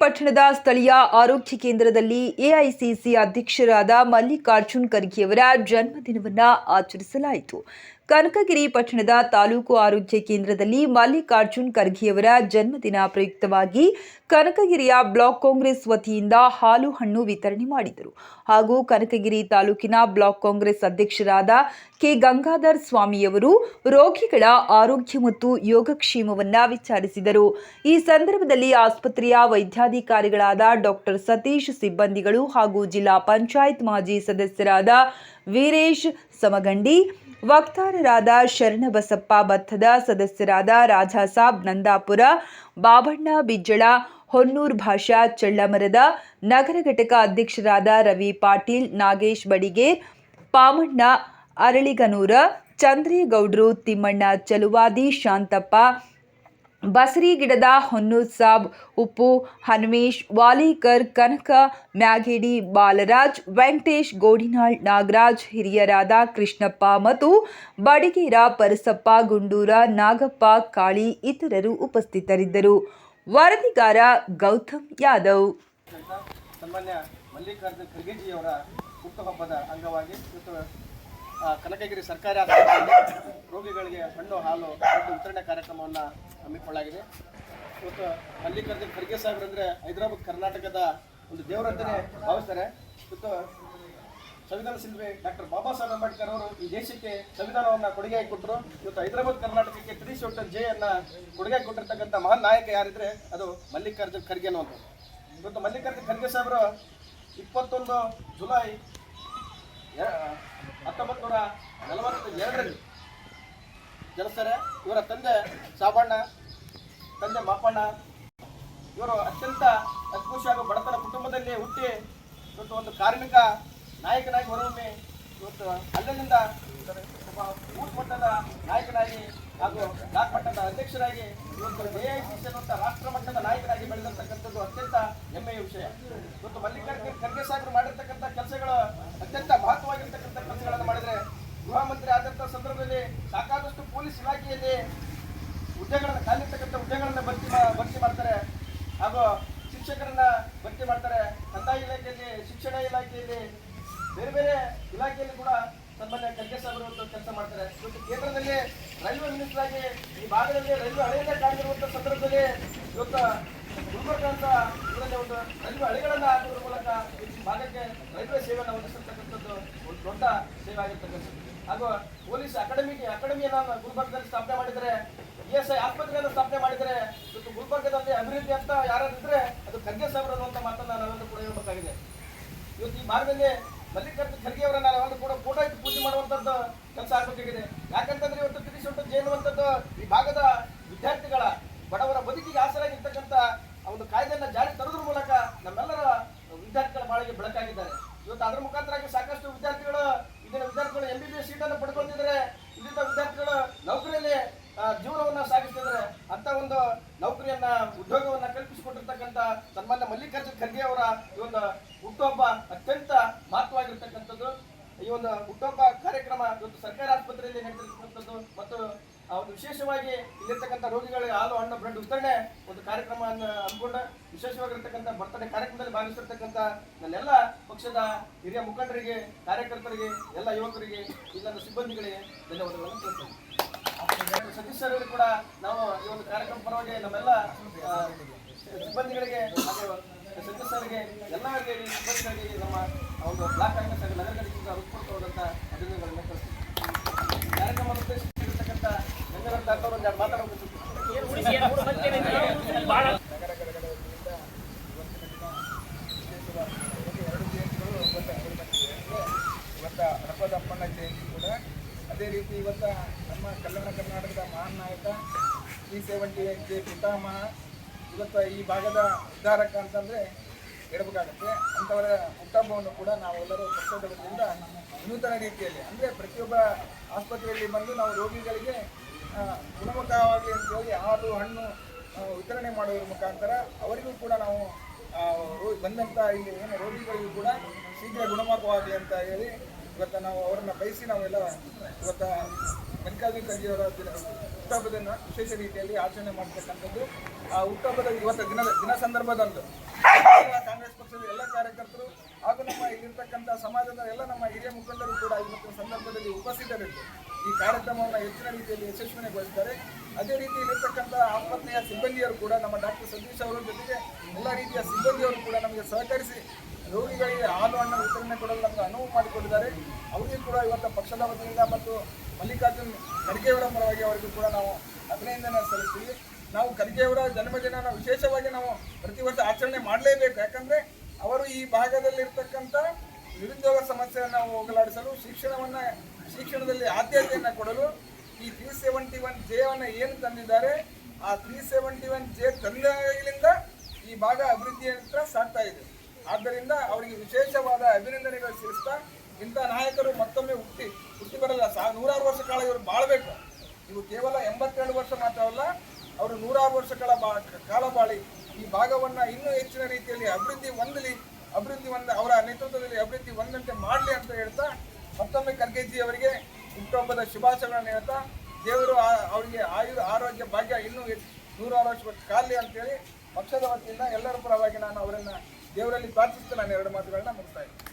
ಪಟ್ಟಣದ ಸ್ಥಳೀಯ ಆರೋಗ್ಯ ಕೇಂದ್ರದಲ್ಲಿ ಎಐಸಿಸಿ ಅಧ್ಯಕ್ಷರಾದ ಮಲ್ಲಿಕಾರ್ಜುನ್ ಖರ್ಗೆಯವರ ಜನ್ಮದಿನವನ್ನು ಆಚರಿಸಲಾಯಿತು. ಕನಕಗಿರಿ ಪಟ್ಟಣದ ತಾಲೂಕು ಆರೋಗ್ಯ ಕೇಂದ್ರದಲ್ಲಿ ಮಲ್ಲಿಕಾರ್ಜುನ್ ಖರ್ಗೆಯವರ ಜನ್ಮದಿನ ಪ್ರಯುಕ್ತವಾಗಿ ಕನಕಗಿರಿಯ ಬ್ಲಾಕ್ ಕಾಂಗ್ರೆಸ್ ವತಿಯಿಂದ ಹಾಲು ಹಣ್ಣು ವಿತರಣೆ ಮಾಡಿದರು. ಹಾಗೂ ಕನಕಗಿರಿ ತಾಲೂಕಿನ ಬ್ಲಾಕ್ ಕಾಂಗ್ರೆಸ್ ಅಧ್ಯಕ್ಷರಾದ ಕೆ ಗಂಗಾಧರ್ ಸ್ವಾಮಿಯವರು ರೋಗಿಗಳ ಆರೋಗ್ಯ ಮತ್ತು ಯೋಗಕ್ಷೇಮವನ್ನ ವಿಚಾರಿಸಿದರು. ಈ ಸಂದರ್ಭದಲ್ಲಿ ಆಸ್ಪತ್ರೆಯ ವೈದ್ಯಾಧಿಕಾರಿಗಳಾದ ಡಾಕ್ಟರ್ ಸತೀಶ್ ಸಿಬ್ಬಂದಿಗಳು ಹಾಗೂ ಜಿಲ್ಲಾ ಪಂಚಾಯತ್ ಮಾಜಿ ಸದಸ್ಯರಾದ ವೀರೇಶ್ ಸಮಗಂಡಿ ವಕ್ತಾರರಾದ ಶರಣಬಸಪ್ಪ ಬತ್ತದ ಸದಸ್ಯರಾದ ರಾಜಾಸಾಬ್ ನಂದಾಪುರ, ಬಾಬಣ್ಣ ಬಿಜ್ಜಳ, ಹೊನ್ನೂರ್ ಭಾಷಾ ಚಳ್ಳಮರದ ನಗರ ಘಟಕ ಅಧ್ಯಕ್ಷರಾದ ರವಿ ಪಾಟೀಲ್, ನಾಗೇಶ್ ಬಡಿಗೇರ್ ಪಾಮಣ್ಣ ಅರಳಿಗನೂರ, ಚಂದ್ರೇಗೌಡ್ರು ತಿಮ್ಮಣ್ಣ ಚಲುವಾದಿ, ಶಾಂತಪ್ಪ ಬಸರಿಗಿಡದ ಹೊನ್ನೂರ್ ಸಾಬ್, ಉಪ್ಪು, ಹನುಮೇಶ್, ವಾಲಿಕರ್, ಕನಕ, ಮ್ಯಾಗೇಡಿ, ಬಾಲರಾಜ್, ವೆಂಕಟೇಶ್, ಗೋಡಿನಾಳ್, ನಾಗರಾಜ್ ಹಿರಿಯರಾದ ಕೃಷ್ಣಪ್ಪ ಮತ್ತು ಬಡಿಗೇರ, ಪರಸಪ್ಪ, ಗುಂಡೂರ, ನಾಗಪ್ಪ, ಕಾಳಿ ಇತರರು ಉಪಸ್ಥಿತರಿದ್ದರು. ವರದಿಗಾರ ಗೌತಮ್ ಯಾದವ್. ಸನ್ಮಾನ್ಯ ಅಂಗವಾಗಿ ಕನಕಗಿರಿ ಸರ್ಕಾರಿ ಆಸ್ಪತ್ರೆಯಲ್ಲಿ ರೋಗಿಗಳಿಗೆ ಹಣ್ಣು, ಹಾಲು ವಿತರಣೆ ಕಾರ್ಯಕ್ರಮವನ್ನು ಹಮ್ಮಿಕೊಳ್ಳಲಾಗಿದೆ. ಇವತ್ತು ಮಲ್ಲಿಕಾರ್ಜುನ ಖರ್ಗೆ ಅಂದರೆ ಹೈದರಾಬಾದ್ ಕರ್ನಾಟಕದ ಒಂದು ದೇವರಂತಲೇ ಭಾವಿಸ್ತಾರೆ. ಇವತ್ತು ಸಂವಿಧಾನ ಶಿಲ್ಪಿ ಡಾಕ್ಟರ್ ಬಾಬಾ ಸಾಹೇಬ್ ಅಂಬೇಡ್ಕರ್ ಅವರು ಈ ದೇಶಕ್ಕೆ ಸಂವಿಧಾನವನ್ನು ಕೊಡುಗೆ ಕೊಟ್ಟರು ಇವತ್ತು ಹೈದರಾಬಾದ್ ಕರ್ನಾಟಕಕ್ಕೆ ತ್ರೀ ಒಟ್ಟ ಜೆ ಕೊಡುಗೆ ಕೊಟ್ಟಿರ್ತಕ್ಕಂಥ ಮಹಾನ್ ನಾಯಕ ಯಾರಿದ್ರೆ ಅದು ಮಲ್ಲಿಕಾರ್ಜುನ್ ಖರ್ಗೆ ಅನ್ನುವಂಥದ್ದು ಇವತ್ತು ಮಲ್ಲಿಕಾರ್ಜುನ್ ಖರ್ಗೆ ಸಾಹೇಬರು ಇಪ್ಪತ್ತೊಂದು ಜುಲೈ ಹತ್ತೊಂಬತ್ತು ಮಾಪಣ್ಣ ಇವರು ಅತ್ಯಂತ ಅಸ್ಪೃಶ್ಯ ಹಾಗೂ ಬಡತನ ಕುಟುಂಬದಲ್ಲಿ ಹುಟ್ಟಿ ಇವತ್ತು ಒಂದು ಕಾರ್ಮಿಕ ನಾಯಕನಾಗಿ ಹೊರಹೊಮ್ಮಿ ಇವತ್ತು ಅಲ್ಲಿಂದ ಬೂತ್ ಮಟ್ಟದ ನಾಯಕನಾಗಿ ಹಾಗೂ ಬ್ಲಾಕ್ ಮಟ್ಟದ ಅಧ್ಯಕ್ಷರಾಗಿ ಇವತ್ತು ಎಐಸಿಸಿ ಅನ್ನುವಂಥ ರಾಷ್ಟ್ರ ಮಟ್ಟದ ನಾಯಕನಾಗಿ ಬೆಳೆದಿರ್ತಕ್ಕಂಥದ್ದು ಅತ್ಯಂತ ಹೆಮ್ಮೆಯ ವಿಷಯ. ಇವತ್ತು ಮಲ್ಲಿಕಾರ್ಜುನ ಖರ್ಗೆ ಸಾಹೇಬರು ಮಾಡಿರ್ತಕ್ಕಂಥ ಕೆಲಸಗಳು ಅತ್ಯಂತ ಮಹತ್ವವಾಗಿರ್ತಕ್ಕಂಥ ಕೆಲಸಗಳನ್ನು ಮಾಡಿದರೆ ಗೃಹ ಮಂತ್ರಿ ಆದಂಥ ಸಂದರ್ಭದಲ್ಲಿ ಸಾಕಾದಷ್ಟು ಪೊಲೀಸ್ ಇಲಾಖೆಯಲ್ಲಿ ಹುದ್ದೆಗಳನ್ನು ಖಾಲಿರ್ತಕ್ಕಂಥ ಹುದ್ದೆಗಳನ್ನು ಭರ್ತಿ ಭರ್ತಿ ಮಾಡ್ತಾರೆ. ಹಾಗೂ ಶಿಕ್ಷಕರನ್ನ ಭರ್ತಿ ಮಾಡ್ತಾರೆ. ಕಂದಾಯ ಇಲಾಖೆಯಲ್ಲಿ, ಶಿಕ್ಷಣ ಇಲಾಖೆಯಲ್ಲಿ, ಬೇರೆ ಬೇರೆ ಇಲಾಖೆಯಲ್ಲಿ ಕೂಡ ತಮ್ಮಲ್ಲಿ ಖರ್ಗೆ ಸಾಹೇಬರು ಕೆಲಸ ಮಾಡ್ತಾರೆ. ಇವತ್ತು ಕೇಂದ್ರದಲ್ಲಿ ರೈಲ್ವೆ ಮಿನಿಸ್ಟರ್ ಆಗಿ ಈ ಭಾಗದಲ್ಲಿ ರೈಲ್ವೆ ಹಳೆಯನ್ನ ಕಾಣಿರುವಂತಹ ಸಂದರ್ಭದಲ್ಲಿ ಇವತ್ತು ಗುಲ್ಬರ್ಗ ಅಂತ ಇದರಲ್ಲಿ ಒಂದು ರೈಲ್ವೆ ಹಳೆಗಳನ್ನ ಹಾಕುವುದರ ಮೂಲಕ ಈ ಭಾಗಕ್ಕೆ ರೈಲ್ವೆ ಸೇವೆಯನ್ನು ಒದಗಿಸಿರ್ತಕ್ಕಂಥದ್ದು ಒಂದು ದೊಡ್ಡ ಸೇವೆ ಆಗಿರ್ತಕ್ಕಂಥದ್ದು. ಹಾಗೂ ಪೊಲೀಸ್ ಅಕಾಡೆಮಿಗೆ ಅಕಾಡೆಮಿಯನ್ನು ಗುಲ್ಬರ್ಗದಲ್ಲಿ ಸ್ಥಾಪನೆ ಮಾಡಿದರೆ ಎಸ್ ಐ ಆಸ್ಪತ್ರೆಯನ್ನು ಸ್ಥಾಪನೆ ಮಾಡಿದರೆ ಇವತ್ತು ಗುಲ್ಬರ್ಗದಲ್ಲಿ ಅಭಿವೃದ್ಧಿ ಅಂತ ಯಾರಾದ್ರೂ ಅದು ಖರ್ಗೆ ಸಾಹೇಬರು ಅನ್ನುವಂಥ ಮಾತನ್ನು ನಾವೆಲ್ಲರೂ ಕೂಡ ಹೇಳಬೇಕಾಗಿದೆ. ಇವತ್ತು ಈ ಭಾಗದಲ್ಲಿ ಮಲ್ಲಿಕಾರ್ಜುನ ಖರ್ಗೆ ಅವರನ್ನ ನಾವೆಲ್ಲರೂ ಕೂಡ ಫೋಟೋ ಇಟ್ಟು ಪೂಜೆ ಮಾಡುವಂಥದ್ದು ಕೆಲಸ ಆಗಬೇಕಾಗಿದೆ. ಯಾಕಂತಂದ್ರೆ ಇವತ್ತು ತಿಳಿಸುವಂಥದ್ದು ಜೆ ಎನ್ನುವಂಥದ್ದು ಈ ಭಾಗದ ವಿದ್ಯಾರ್ಥಿಗಳ, ಬಡವರ ಬದುಕಿಗೆ ಆಸರಾಗಿರ್ತಕ್ಕಂಥ ಒಂದು ಕಾಯ್ದೆಯನ್ನ ಜಾರಿ ತರೋದ್ರ ಮೂಲಕ ನಮ್ಮೆಲ್ಲರ ವಿದ್ಯಾರ್ಥಿಗಳ ಬಾಳಿಗೆ ಬೆಳಕಾಗಿದ್ದಾರೆ. ಇವತ್ತು ಅದರ ಮುಖಾಂತರ ಸಾಕಷ್ಟು ವಿದ್ಯಾರ್ಥಿಗಳು ಇದನ್ನ ವಿದ್ಯಾರ್ಥಿಗಳು ಎಂ ಬಿ ಬಿ ಎಸ್ ಸೀಟನ್ನು ಪಡ್ಕೊಳ್ತಿದ್ದಾರೆ ಇದರಿಂದ ವಿದ್ಯಾರ್ಥಿಗಳು ನೌಕರಿಯಲ್ಲಿ ಜೀವನವನ್ನ ಸಾಗಿಸ್ತಿದ್ರೆ ಅಂತ ಒಂದು ನೌಕರಿಯನ್ನ, ಉದ್ಯೋಗವನ್ನ ಕಲ್ಪಿಸಿಕೊಟ್ಟಿರ್ತಕ್ಕಂಥ ಸನ್ಮಾನ್ಯ ಮಲ್ಲಿಕಾರ್ಜುನ್ ಖರ್ಗೆ ಅವರ ಈ ಒಂದು ಹುಟ್ಟುಹಬ್ಬ ಅತ್ಯಂತ ಮಹತ್ವವಾಗಿರ್ತಕ್ಕಂಥದ್ದು. ಈ ಒಂದು ಹುಟ್ಟುಹಬ್ಬ ಕಾರ್ಯಕ್ರಮ ಇವತ್ತು ಸರ್ಕಾರಿ ಆಸ್ಪತ್ರೆಯಲ್ಲಿ ನಡೆದಿರ್ತಕ್ಕಂಥದ್ದು ಮತ್ತು ಒಂದು ವಿಶೇಷವಾಗಿ ಇಲ್ಲಿರ್ತಕ್ಕಂಥ ರೋಗಿಗಳಿಗೆ ಹಾಲು, ಹಣ್ಣು, ಬ್ರೆಡ್ ವಿತರಣೆ ಒಂದು ಕಾರ್ಯಕ್ರಮವನ್ನು ಹಮ್ಮಿಕೊಂಡು ವಿಶೇಷವಾಗಿರ್ತಕ್ಕಂಥ ಬರ್ತಡೇ ಕಾರ್ಯಕ್ರಮದಲ್ಲಿ ಭಾಗವಹಿಸಿರ್ತಕ್ಕಂಥ ನನ್ನೆಲ್ಲ ಪಕ್ಷದ ಹಿರಿಯ ಮುಖಂಡರಿಗೆ, ಕಾರ್ಯಕರ್ತರಿಗೆ, ಎಲ್ಲ ಯುವಕರಿಗೆ, ಇಲ್ಲದ ಸಿಬ್ಬಂದಿಗಳಿಗೆ ಧನ್ಯವಾದಗಳನ್ನು ತಿಳಿಸ್ತೇನೆ. ಸದಸ್ಯರಿಗೆ ಕೂಡ ನಾವು ಈ ಒಂದು ಕಾರ್ಯಕ್ರಮ ಪರವಾಗಿ ನಮ್ಮೆಲ್ಲ ಸಿಬ್ಬಂದಿಗಳಿಗೆ ಹಾಗೂ ಸದಸ್ಯರಿಗೆ ಎಲ್ಲ ಈ ಸಿಬ್ಬಂದಿಗಳಿಗೆ ನಮ್ಮ ಒಂದು ಬ್ಲಾಕ್ ಕಾಂಗ್ರೆಸ್ ಹಾಗೂ ನಗರ ಘಟಕದಿಂದ ಹೃತ್ಪೂರ್ವಕವಾದಂಥ ಅಭಿನಂದನೆಗಳನ್ನು ಕಳಿಸ್ತೀವಿ ಕಾರ್ಯಕ್ರಮ ಉದ್ದೇಶಿಸಿರ್ತಕ್ಕಂಥ ಗಂಗಾಧರ ದಾಸವರು ಒಂದು ಎರಡು ಮಾತಾಡಬೇಕು ಇವತ್ತು ಅಪ್ಪಣ್ಣ ಜಯಂತಿ ಕೂಡ ಅದೇ ರೀತಿ ಇವತ್ತು ನಮ್ಮ ಕಲ್ಯಾಣ ಕರ್ನಾಟಕದ ಮಹಾನ್ ನಾಯಕ ಸೇವಂಟಿ ಸೆವೆಂಟಿ ಜೆ ಪಿತಾಮಹ ಇವತ್ತು ಈ ಭಾಗದ ಉದ್ಧಾರಕ ಅಂತಂದರೆ ಹೇಳ್ಬೇಕಾಗತ್ತೆ. ಅಂಥವರ ಹುಟ್ಟಹಬ್ಬವನ್ನು ಕೂಡ ನಾವೆಲ್ಲರೂ ಪಕ್ಷದ ವತಿಯಿಂದ ವಿನೂತನ ರೀತಿಯಲ್ಲಿ, ಅಂದರೆ ಪ್ರತಿಯೊಬ್ಬ ಆಸ್ಪತ್ರೆಯಲ್ಲಿ ಬಂದು ನಾವು ರೋಗಿಗಳಿಗೆ ಗುಣಮುಖವಾಗಿ ಅಂತ ಅಂತೇಳಿ ಹಾಲು, ಹಣ್ಣು ವಿತರಣೆ ಮಾಡುವುದರ ಮುಖಾಂತರ ಅವರಿಗೂ ಕೂಡ ನಾವು ಬಂದಂಥ ಇಲ್ಲಿ ಏನು ರೋಗಿಗಳಿಗೂ ಕೂಡ ಶೀಘ್ರ ಗುಣಮುಖವಾಗಲಿ ಅಂತ ಹೇಳಿ ಇವತ್ತು ನಾವು ಅವರನ್ನು ಬಯಸಿ ನಾವೆಲ್ಲ ಇವತ್ತು ಮಲ್ಲಿಕಾರ್ಜುನ ಖರ್ಗೆಯವರ ದಿನ ಹುಟ್ಟುಹಬ್ಬದನ್ನು ವಿಶೇಷ ರೀತಿಯಲ್ಲಿ ಆಚರಣೆ ಮಾಡ್ತಕ್ಕಂಥದ್ದು. ಆ ಹುಟ್ಟಹಬ್ಬದ ಇವತ್ತು ದಿನದ ದಿನ ಸಂದರ್ಭದಂದು ಕಾಂಗ್ರೆಸ್ ಪಕ್ಷದ ಎಲ್ಲ ಕಾರ್ಯಕರ್ತರು ಹಾಗೂ ನಮ್ಮ ಇಲ್ಲಿರ್ತಕ್ಕಂಥ ಸಮಾಜದ ಎಲ್ಲ ನಮ್ಮ ಹಿರಿಯ ಮುಖಂಡರು ಕೂಡ ಇವತ್ತಿನ ಸಂದರ್ಭದಲ್ಲಿ ಉಪಸ್ಥಿತರಿದ್ದು. ಈ ಕಾರ್ಯಕ್ರಮವನ್ನು ಹೆಚ್ಚಿನ ರೀತಿಯಲ್ಲಿ ಯಶಸ್ವಿಗೊಳಿಸಿದ್ದಾರೆ ಅದೇ ರೀತಿ ಇಲ್ಲಿರ್ತಕ್ಕಂಥ ಆಸ್ಪತ್ರೆಯ ಸಿಬ್ಬಂದಿಯರು ಕೂಡ ನಮ್ಮ ಡಾಕ್ಟರ್ ಸತೀಶ್ ಅವರ ಜೊತೆಗೆ ಎಲ್ಲ ರೀತಿಯ ಸಿಬ್ಬಂದಿಯವರು ಕೂಡ ನಮಗೆ ಸಹಕರಿಸಿ ರೋಗಿಗಳಿಗೆ ಹಾಲು, ಹಣ್ಣು, ವಿತರಣೆ ಕೊಡಲು ನಮಗೆ ಅನುವು ಮಾಡಿಕೊಟ್ಟಿದ್ದಾರೆ ಅವರಿಗೆ ಕೂಡ ಇವತ್ತು ಪಕ್ಷದ ವತಿಯಿಂದ ಮತ್ತು ಮಲ್ಲಿಕಾರ್ಜುನ್ ಖರ್ಗೆಯವರ ಪರವಾಗಿ ಅವರಿಗೂ ಕೂಡ ನಾವು ಅಭಿನಂದನೆ ಸಲ್ಲಿಸ್ತೀವಿ. ನಾವು ಖರ್ಗೆಯವರ ಜನ್ಮದಿನ ವಿಶೇಷವಾಗಿ ನಾವು ಪ್ರತಿ ವರ್ಷ ಆಚರಣೆ ಮಾಡಲೇಬೇಕು. ಯಾಕಂದರೆ ಅವರು ಈ ಭಾಗದಲ್ಲಿರ್ತಕ್ಕಂಥ ನಿರುದ್ಯೋಗ ಸಮಸ್ಯೆಯನ್ನು ಹೋಗಲಾಡಿಸಲು ಶಿಕ್ಷಣವನ್ನು, ಶಿಕ್ಷಣದಲ್ಲಿ ಆದ್ಯತೆಯನ್ನು ಕೊಡಲು ಈ ತ್ರೀ ಸೆವೆಂಟಿ ಒನ್ ಜೆಯನ್ನು ಏನು ತಂದಿದ್ದಾರೆ, ಆ ತ್ರೀ ಸೆವೆಂಟಿ ಒನ್ ಜೆ ತಂದಾಗಲಿಂದ ಈ ಭಾಗ ಅಭಿವೃದ್ಧಿ ಅಂತ ಸಾಗ್ತಾ ಇದೆ. ಆದ್ದರಿಂದ ಅವರಿಗೆ ವಿಶೇಷವಾದ ಅಭಿನಂದನೆಗಳು ಸಲ್ಲಿಸ್ತಾ ಇಂಥ ನಾಯಕರು ಮತ್ತೊಮ್ಮೆ ಹುಟ್ಟಿ ಹುಟ್ಟಿ ಬರಲ್ಲ. ಸಾ, ನೂರಾರು ವರ್ಷ ಕಾಲ ಇವರು ಬಾಳಬೇಕು. ಇವು ಕೇವಲ ಎಂಬತ್ತೆರಡು ವರ್ಷ ಮಾತ್ರವಲ್ಲ ಅವರು ನೂರಾರು ವರ್ಷಗಳ ಬಾ, ಕಾಲ ಬಾಳಿ. ಈ ಭಾಗವನ್ನ ಇನ್ನೂ ಹೆಚ್ಚಿನ ರೀತಿಯಲ್ಲಿ ಅಭಿವೃದ್ಧಿ ಹೊಂದಲಿ, ಅಭಿವೃದ್ಧಿ ಹೊಂದ, ಅವರ ನೇತೃತ್ವದಲ್ಲಿ ಅಭಿವೃದ್ಧಿ ಹೊಂದಂತೆ ಮಾಡಲಿ ಅಂತ ಹೇಳ್ತಾ ಮತ್ತೊಮ್ಮೆ ಖರ್ಗೆಜಿ ಅವರಿಗೆ ಹುಟ್ಟುಹಬ್ಬದ ಶುಭಾಶಯಗಳನ್ನು ಹೇಳ್ತಾ, ದೇವರು ಅವರಿಗೆ ಆಯು, ಆರೋಗ್ಯ, ಭಾಗ್ಯ ಇನ್ನೂ ನೂರಾರು ವರ್ಷ ಕಾಲಿ ಅಂತೇಳಿ ಪಕ್ಷದ ವತಿಯಿಂದ ಎಲ್ಲರ ಪರವಾಗಿ ನಾನು ಅವರನ್ನ ದೇವರಲ್ಲಿ ಪ್ರಾರ್ಥಿಸ್ತಾ ನಾನು ಎರಡು ಮಾತುಗಳನ್ನ ಮುಗಿಸ್ತಾ ಇದ್ದೀನಿ.